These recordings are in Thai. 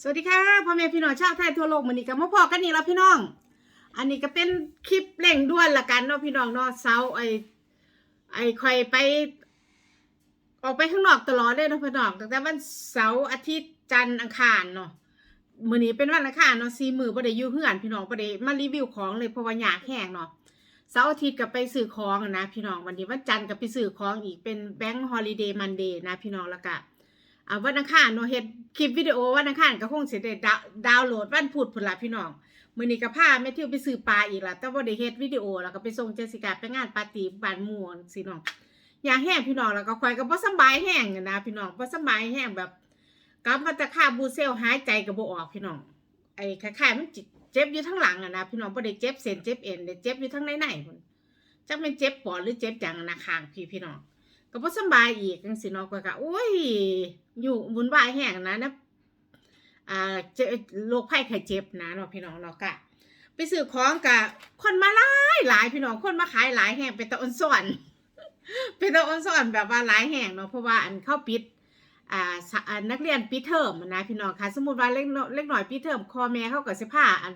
สวัสดีค่ะพ่อแม่พี่น้องชาวไทยทั่วโลกมื้อนี้ก็มาพอกันนี่แล้วพี่น้อง อันนี้ก็เป็นคลิปเร่งด่วนละกันเนาะพี่น้องเนาะเสาร์ไอ้ไอ้คอยไป ออกไปข้างนอกตลอดเลยเนาะพี่น้องตั้งแต่วันเสาร์อาทิตย์จันทร์อังคารเนาะมื้อนี้เป็นวันอังคารเนาะสี่มื้อบ่ได้อยู่เฮือนพี่น้องบ่ได้มารีวิวของเลยเพราะว่าอยาแห้งเนาะเสาร์อาทิตย์ก็ไปซื้อของนะพี่น้องวันนี้วันจันทร์ก็ไปซื้อของอีกเป็นแบงค์ฮอลิเดย์มันเดย์นะพี่น้องล้วก็ อ่าวันอังคารเนาะเฮ็ดคลิปวิดีโอวันอังคารก็คงสิได้ดาวดาวน์โหลดวันพุธพุ่นล่ะพี่น้องมื้อนี้ก็พาแม่ทิวไปซื้อปลาอีกล่ะแต่ว่ได้เฮ็ดวิดีโอแล้วก็ไปส่งเจสิก้าไปงานปาร์ตี้บ้านหมู่สิน้องอยากแห้งพี่น้องแล้วก็ข่อยก็บ่สบายแห้งนะพี่น้องบ่สบายแห้งแบบกำมาตะคาบูเซลหายใจก็บ่ออกพี่น้องไอ้คล้ายๆมันเจ็บอยู่ทั้งหลังอะนะพี่น้องบ่ได้เจ็บเส้นเจ็บเอ็นได้เจ็บอยู่ทั้งในๆพุ่นจักแม่นเจ็บปอดหรือเจ็บจังนะข้างพี่พี่น้อง ก็บ่สบายอีกจังซี่เนาะก็ก็โอ้ย อยู่วุ่นวายแห้งนะนะอ่าเจโรคภัยไข้เจ็บนะเนาะพี่น้องเนาะก็ไปซื้อของกะคนมาหลายหลายพี่น้องคนมาขายหลายแห้งเป็นตะออนซ่อนเป็นตะออนซ่อนแบบว่าหลายแห้งเนาะเพราะว่าอันเข้าปิดอ่าสะอ่านักเรียนปิดเทอมนะพี่น้องค่ะสมมติว่าเล็กเล็กหน่อยปิดเทอมคอแม่เข้าก็สิพาอัน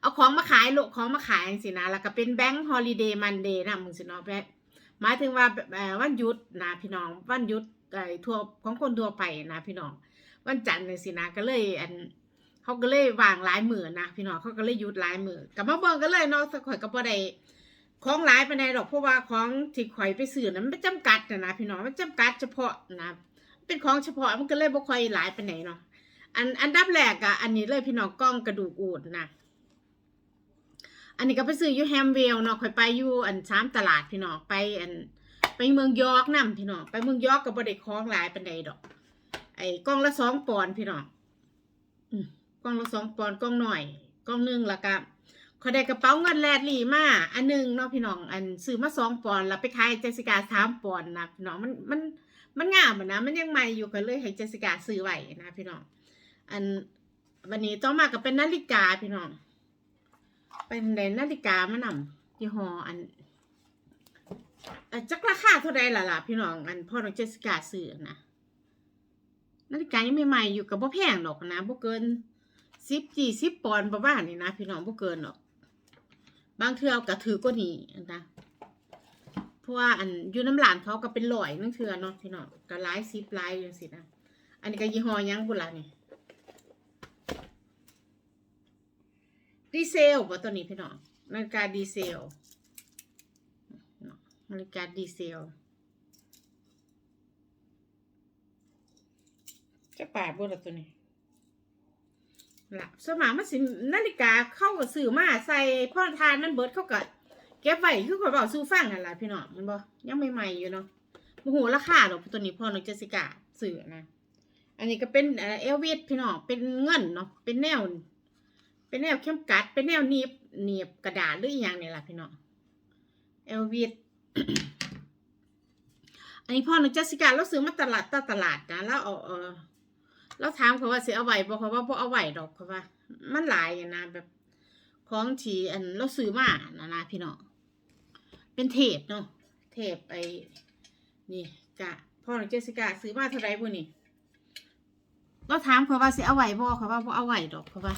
เอาของมาขายโลกของมาขายจังซี่นะแล้วก็เป็นแบงค์ฮอลิเดย์มันเดย์นะมึงสินะแบบ หมายถึงว่าวันหยุดนะพี่น้องวันหยุดไอ้ทั่วของคนทั่วไปนะพี่น้อง วันจันทร์เลยสินะก็เลยอันเขาก็เลยวางหลายมือนะพี่น้องเขาก็เลยหยุดหลายมือกับมาเบิ่งกันเลยเนาะสักข่อยก็บ่ได้ของหลายไปานใดดอกเพราะว่าของที่ข่อยไปซื้อนั้นมันจำกัดนะนะพี่น้องมันจำกัดเฉพาะนะ เป็นของเฉพาะมันก็เลยบ่ค่อยหลายไปานเนาะอันอันดับแรกอะอันนี้เลยพี่น้องกล้องกระดูกอูดนะ อันนี้ก็ไปซื้ออยู่แฮมเวลเนาะค่อยไปอยู่อันสามตลาดพี่น้องไปอันไปเมืองยอร์กนํพี่น้องไปเมืองยอร์กก็บ่ได้องหลายปานใดดอก ไอ้กล่องละสองปอนพี่น้องกล่องละสองปอนกล่องหน่อยกล่องหนึงล้วก็ขอได้กระเป๋าเงินแลดลี่มาอันหนึงเนาะพี่น้องอันซื้อมาสองปอนแล้วไปขายเจสิกาสามปอนนะพี่น้องมันมันมันงามอะนะมันยังใหม่อยู่ก็เลยให้เจสสิกาซื้อไว้นะพี่น้องอันวันนี้ต่อมาก็เป็นนาฬิกาพี่น้อง เป็นในนาฬิกามานำยี่ห้ออันจักราคาเท่าใดล่ะล่ะพี่น้องอันพ่อน้องเจสสิกาซื้อนะนาฬิกายังใหม่ๆอยู่กับบ่แพงดอกนะบ่เกินสิบจีสิบปอนด์ประมาณนี้นะพี่น้องบ่เกินหรอก บางเทื่อก็ถือกว่านี้นะเพราะว่าอันอยู่น้ำหลานเขาก็เป็นร้อยนั่งเทื่อเนาะพี่น้องก็หลายสิบหลายจังซี่นะอันนี้ก็ยี่ห้อยังบุล่นี่ ดีเซลป่ะตัวนี้พี่น้องนาฬิกาดีเซลนาฬิกาดีเซลจะปาดบ่ละตัวนี้ละสมามันสินาฬิกาเข้ากับสื่อมาใส่พ่อทานมันเบิร์ดเข้ากับเก็บไว้คือขอยบอกสู้ฟังนั่นละพี่น้องมันบ่ยังใหม่ๆอยู่เนาะโอ้โหราคาดอกตัวนี้พ่อน้องเจสิก้าสื่อนะ อันนี้ก็เป็นเอลวิสพี่น้องเป็นเงินเนาะเป็นแนว เป็นแนวเข้มกัด เป็นแนวหนีบหนีบกระดาษหรืออย่างเนี่ยล่ะพี่น้องเอลวิสอันนี้พ่อหนูเจสสิกาเราซื้อมาตลาดตตลาดนะแล้วเอาเออเราถามเขาว่าเสิเอาไหวบ่เขาว่าบ่เอาไหวดอกเขาว่า มันหลายนะแบบของที่อันเราซื้อมานะนะพี่น้องเป็นเทปเนาะเทปไอ้นี่กะพ่อหนูเจสสิกาซื้อมาเท่าไร่บุนี่เราถามเขาว่าเสิเอาไหวบ่เขาว่าบ่เอาไหวดอกเขาว่า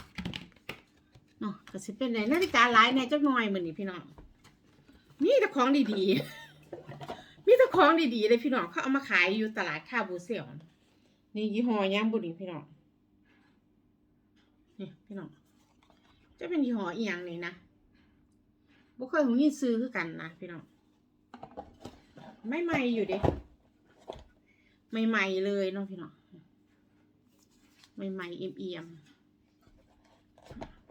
เนาะก็สิเป็นไหนนาฬิกาหลายในจักหน่อยเหมือนนี่พี่น้องมีแต่ของดีๆ มีแต่ของดีๆเลยพี่น้องเขาเอามาขายอยู่ตลาดคาบูเซลนี่ยี่ห้อยังบุรีพี่น้องนี่พี่น้องจะเป็นยี่ห้ออีหยังนี่นะบ่เคยหูยินซื้อคือกันนะพี่น้องไม่ใหม่อยู่เด้ใหม่ๆเลยเนาะพี่น้องใหม่ๆเอี่ยมๆ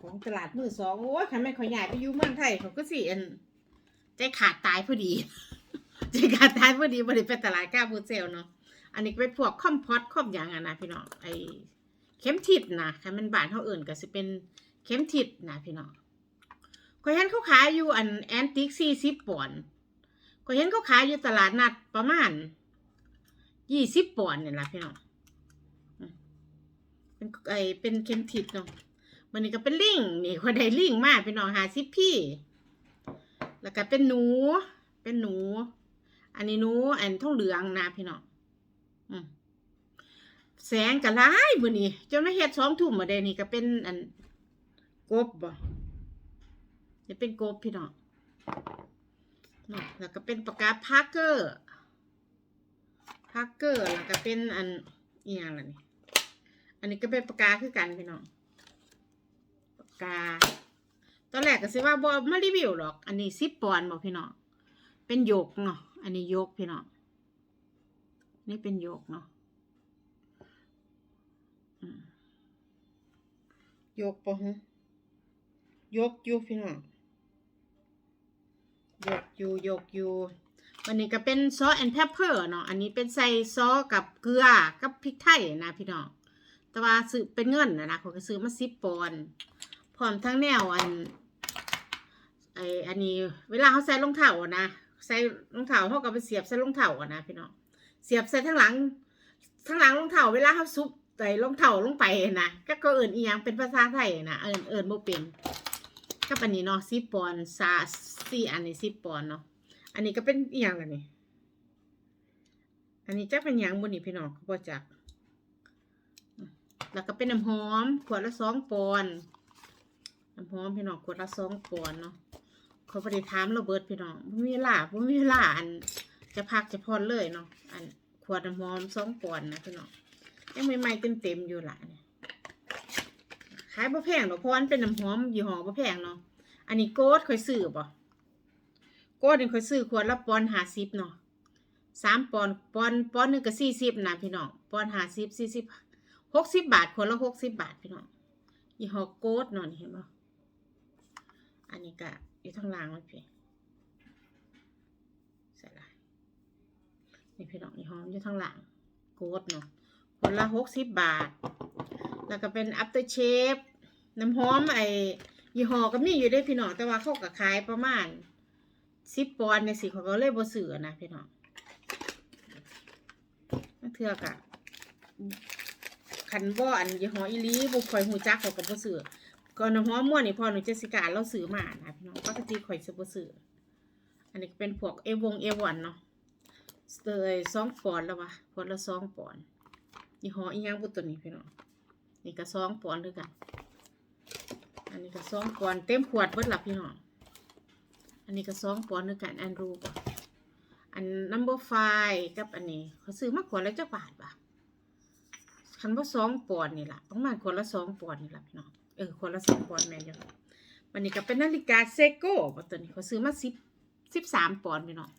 ของตลาดมือสองโอ้ยคันแม่นเขาใหญ่ไปอยู่เมืองไทยเขาก็สิอันใจขาดตายพอดี ใจขาดตายพอดีบริไปตลาดก้าบูเซลเนาะอันนี้เป็นพวกคอมพอตคอมอย่างอะนะพี่น้องไอเข็มทิศนะคันมันบานเท่าอื่นก็สิเป็นเข็มทิศนะพี่น้องก็เห็นเขาขายอยู่อันแอนติกสี่สิบปอนด์ก็เห็นเขาขายอยู่ตลาดนัดประมาณยี่สิบปอนด์เนี่ยละพี่น้องเป็นไอเป็นเข็มทิศเนาะ มันนี่ก็เป็นลิงนี่คนใดลิงมากเป็นน้องหาซิพี่ แล้วก็เป็นหนู เป็นหนู อันนี้หนู อันท่องเหลืองนะพี่น้องอืมแสงก็หลายมื้อนี้จนมาเฮ็ด2ทุ่มมาได้นี่ก็เป็นอันกบบ่นี่เป็นกบพี่น้องแล้วก็เป็นปากกาพาร์เกอร์พาร์เกอร์แล้วก็เป็นอันอีหยังละนี่อันนี้ก็เป็นปากกาคือกันพี่น้อง กา ตอนแรกก็สิว่าบ่มารีวิวหรอก อันนี้10ปอนด์บ่พี่น้อง เป็นโยกเนาะ อันนี้โยกพี่น้อง นี่เป็นโยกเนาะโยกปะฮะโยกอยู่พี่น้องโยกอยู่โยกอยู่วันนี้ก็เป็นซอสแอนด์เพปเปอร์เนาะ อันนี้เป็นใส่ซอสกับเกลือกับพริกไทยนะพี่น้อง แต่ว่าซื้อเป็นเงินนะนะเขาก็ซื้อมาสิบปอนด์ พร้อมทั้งแนวอันไออันนี้ เวลาเขาใส่รองเท้าอะนะใส่รองเท้าเขาก็ไปเสียบใส่รองเท้าอะนะพี่น้องเสียบใส่ทั้งหลังทั้งหลังรองเท้าเวลาเขาซุบใส่รองเท้าลงไปนะก็ก็เอิญอีหยังเป็นภาษาไทยนะเอิญเอิญโมเป็นก็อันนี้เนาะสิบปอนซาสี่อันนี้สิบปอนเนาะอันนี้ก็เป็นอีหยังล่ะนี่อันนี้จะเป็นหยังบนนี่พี่น้องเขาบอกจักแล้วก็เป็นน้ำหอมขวดละสองปอนด์ น้ำหอมพี่น้องขวดละสองปอนเนาะเขาไปถามเราเบิดพี่น้องบ่มีเวลาบ่มีเวลาอันจะพักจะพอนเลยเนาะอันขวดน้ำหอมสองปอนนะพี่น้องยังใหม่ๆเต็มอยู่หละเนี่ยขายบ่แพงหรอกเพราะว่ามันเป็นน้ำหอมยี่ห้อบ่แพงเนาะอันนี้โกดคอยซื้อบ่โกดนี่ค่อยซื้อขวดละปอนหาสิบเนาะสามปอนปอนปอนหนึ่งก็สี่สิบนะพี่น้องปอนหาสิบสี่สิบหกสิบบาทคนละหกสิบบาทพี่น้องยี่ห้อโกดเนอนเห็นบ่ อันนี้ก็อยู่ทางล่างมันพี่ใส่ละนี่พี่น้องยี่ห้ออยู่ทางล่างโกดเนาะคนละหกสิบบาท แล้วก็เป็น after shave น้ำหอมไอ้ยี่ห้อก็มีอยู่ได้พี่น้องแต่ว่าเขาก็ขายประมาณสิบปอนด์ในสิเขาก็เลยบ่ซื้อนะพี่น้องนั่นเถื่อกะคันบ่อันยี่ห้ออีลีบุข่อยหูจักเขาก็บ่ซื้อ ก่อนน้ำหอมม่วนนี่พอหนูเจสิกาเราซื้อมานะพี่น้องปกติข่อยสิบ่ซื้ออันนี้เป็นพวกเอวงเอวันเนาะเตยสองปอนแล้ววะปอนละสองปอนยี่ห้ออีหยังบุตัวนี้พี่น้องนี่ก็สองปอนด้วยกัน อันนี้ก็สองปอนเต็มขวดเบิดหละพี่น้องอันนี้ก็สองปอนด้วยกันอันรูปอัน number five กับอันนี้เขาซื้อมาขวดละจักบาทปะคันว่าสองปอนนี่แหละประมาณคนละสองปอนนี่แหละพี่น้อง ออคนละสองปอนด์แม่นอยู่วันนี้ก็เป็นนาฬิกาเซโก้ตัวนี้เขาซื้อมาสิบสิบสามปอนด์พี่น้อง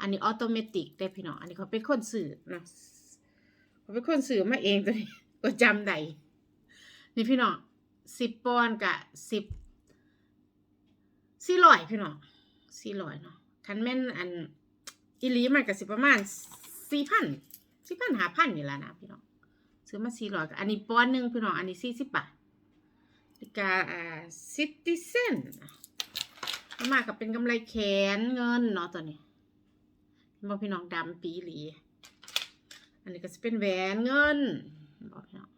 อันนี้ออโตเมติกได้พี่น้องอันนี้เขาเป็นคนซื้อเนาะเขาเป็นคนซื้อมาเองตัวนี้ก็จำได้นี่พี่น้องสิบปอนด์กับสิบสี่ร้อยพี่น้องสี่ร้อยเนาะคันแม่นอันอีหลีมันก็สิประมาณสี่พันสี่พันหาพันนี่แหละนะพี่น้องซื้อมาสี่ร้อยอันนี้ปอนด์หนึ่งพี่น้องอันนี้สี่สิบบาท ติกาอ่าซิติเซนมากับเป็นกำไรแขนเงินเนาะตัวนี้บอกพี่น้องดำปีหลี อันนี้ก็จะเป็นแหวนเงินบอกพี่น้อง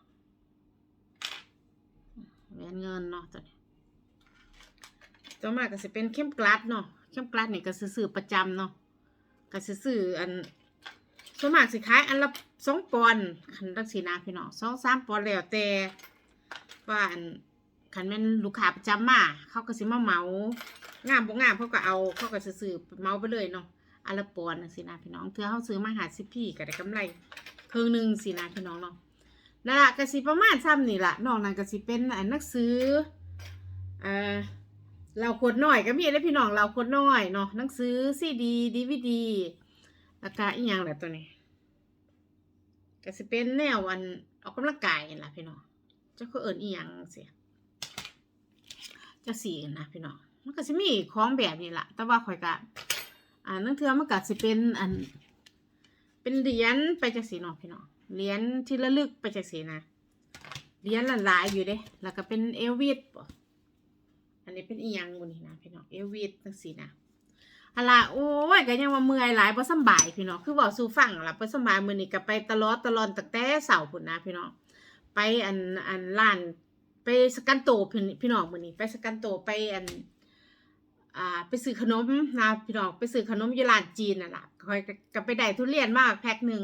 แหวนเงินเนาะตัวนี้ต่อมาก็จะเป็นเข้มกลัดเนาะเข้มกลัดนี่ก็ซื้อประจำเนาะก็ซื้ออันส่วนมากสิขายอันละสองปอนด์คันรักสีนาพี่น้องสองสามปอนด์แล้วแต่ว่าอัน คันแม่นลูกค้าประจำมาเขาก็สิมาเมางามบ่งามเขาก็เอาเขาก็ซื้อเมาไปเลยเนาะอันละปอนสินะพี่น้องเธอเขาซื้อมาหาสิพี่ก็ได้กำไรครึ่งหนึ่งสินะพี่น้องเนาะนั่นละก็สิประมาณซ้ำนี่ละนอกนั้นก็สิเป็นนหนักซื้อเอ่อเราขวดน้อยก็มีได้พี่น้องเราขวดน้อยเนาะหนังสือซีดีดีวีดีแล้วก็อีกอย่างแหละตัวนี้ก็สิเป็นแนวอันออกกำลังกายนั่นล่ะพี่น้องเจะก็เอิญอีหยังเสีย จะสีนะพี่น้องมันก็สิมีของแบบนี้ละแต่ว่าข่อยก็อ่านั่นเทือมันก็สิเป็นอัน เป็นเหรียญไปจังสีเนาะพี่น้องเหรียญที่ระลึกไปจังสีนะเหรียญหลายอยู่เด้แล้วก็เป็นเอลวิสอันนี้เป็นอียังบุนี่นะพี่น้องเอลวิสจังสีนะอะล่ะโอ้ยก็ยังว่าเมื่อยหลายบ่สบายพี่น้องคือเว้าสู่ฟังล่ะบ่สบายมือนี้ก็ไปตลอดตลอดตั้งแต่เช้าพุ่นนะพี่น้องไปอันอันร้าน ไปสกันโตพี่พี่น้องมือนี้ไปสกันโตไปอันอ่าไปซื้อขนมนะพี่น้องไปซื้อขนมยู่ร้านจีนน่ะล่ะคอยก็ก็ไปได้ทุเรียนมากแพ็คหนึ่ง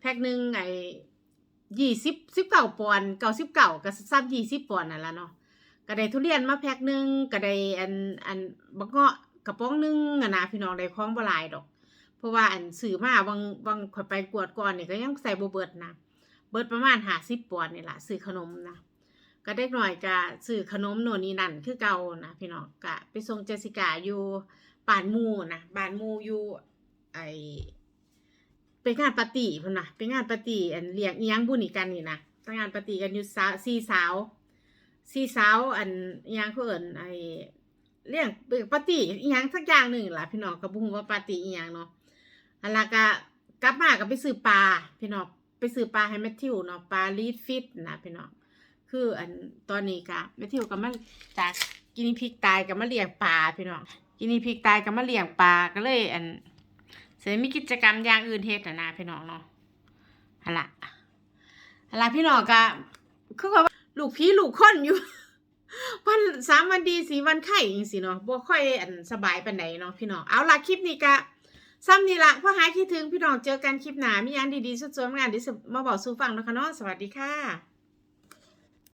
แพ็คหนึ่งไอ้ยี่สิบสิบเก้าปอนด์เก้าสิบเก้าก็ซ้ำยี่สิบปอนด์นั่นละเนาะก็ได้ทุเรียนมาแพ็คหนึ่งก็ได้อันอันบักเงาะกระป๋องหนึ่งอะนะพี่น้องได้ของบลายดอก เพราะว่าอันซื้อมาบางบางขอยไปกวดก่อนเนี่ยก็ยังใส่บเบิดนะเบิดประมาณ50ปอนด์นี่ล่ะซื้อขนมนะ ก็เด็กหน่อยก็ซื้อขนมโน่นนี่นั่นคือเก่านะพี่น้องก็ไปส่งเจสิกาอยู่บ้านมูนะบ้านมูอยู่ไอเป็นงานปาร์ตี้พุ่นนะเป็นงานปาร์ตี้อันเลี้ยงอียงบุญอีกันนี่นะตั้งงานปาร์ตี้กันอยู่สาวสี่สาวสี่สาวอันอียงเขาเอิ้นไอเลี้ยงปาร์ตี้อียงสักอย่างหนึ่งล่ะพี่น้องก็บ่ฮู้ว่าปาร์ตี้อียงเนาะอันละก็กลับมาก็ไปซื้อปลาพี่น้องไปซื้อปลาให้แมทธิวเนาะปลาลีดฟิตนะพี่น้อง คืออันตอนนี้ก็แมทิวก็มาจากกินพริกตายก็มาเลี้ยงปลาพี่น้องกินพริกตายก็มาเลี้ยงปลาก็เลยอันเสร็จมีกิจกรรมอย่างอื่นเฮ็ดนะนะพี่น้องเนาะอันละอันละพี่น้องก็คือว่าลูกพี่ลูกคนอยู่วันสามวันดีสีวันไข่จังซี่เนาะบ่ค่อยอันสบายปานใดเนาะพี่น้องเอาละคลิปนี้ก็ซ้ำนี่ละพ่อหายคิดถึงพี่น้องเจอกันคลิปหนามีหยังดีๆสุดๆงานที่สุดมาบอกสู่ฟังนะคะเนาะสวัสดีค่ะ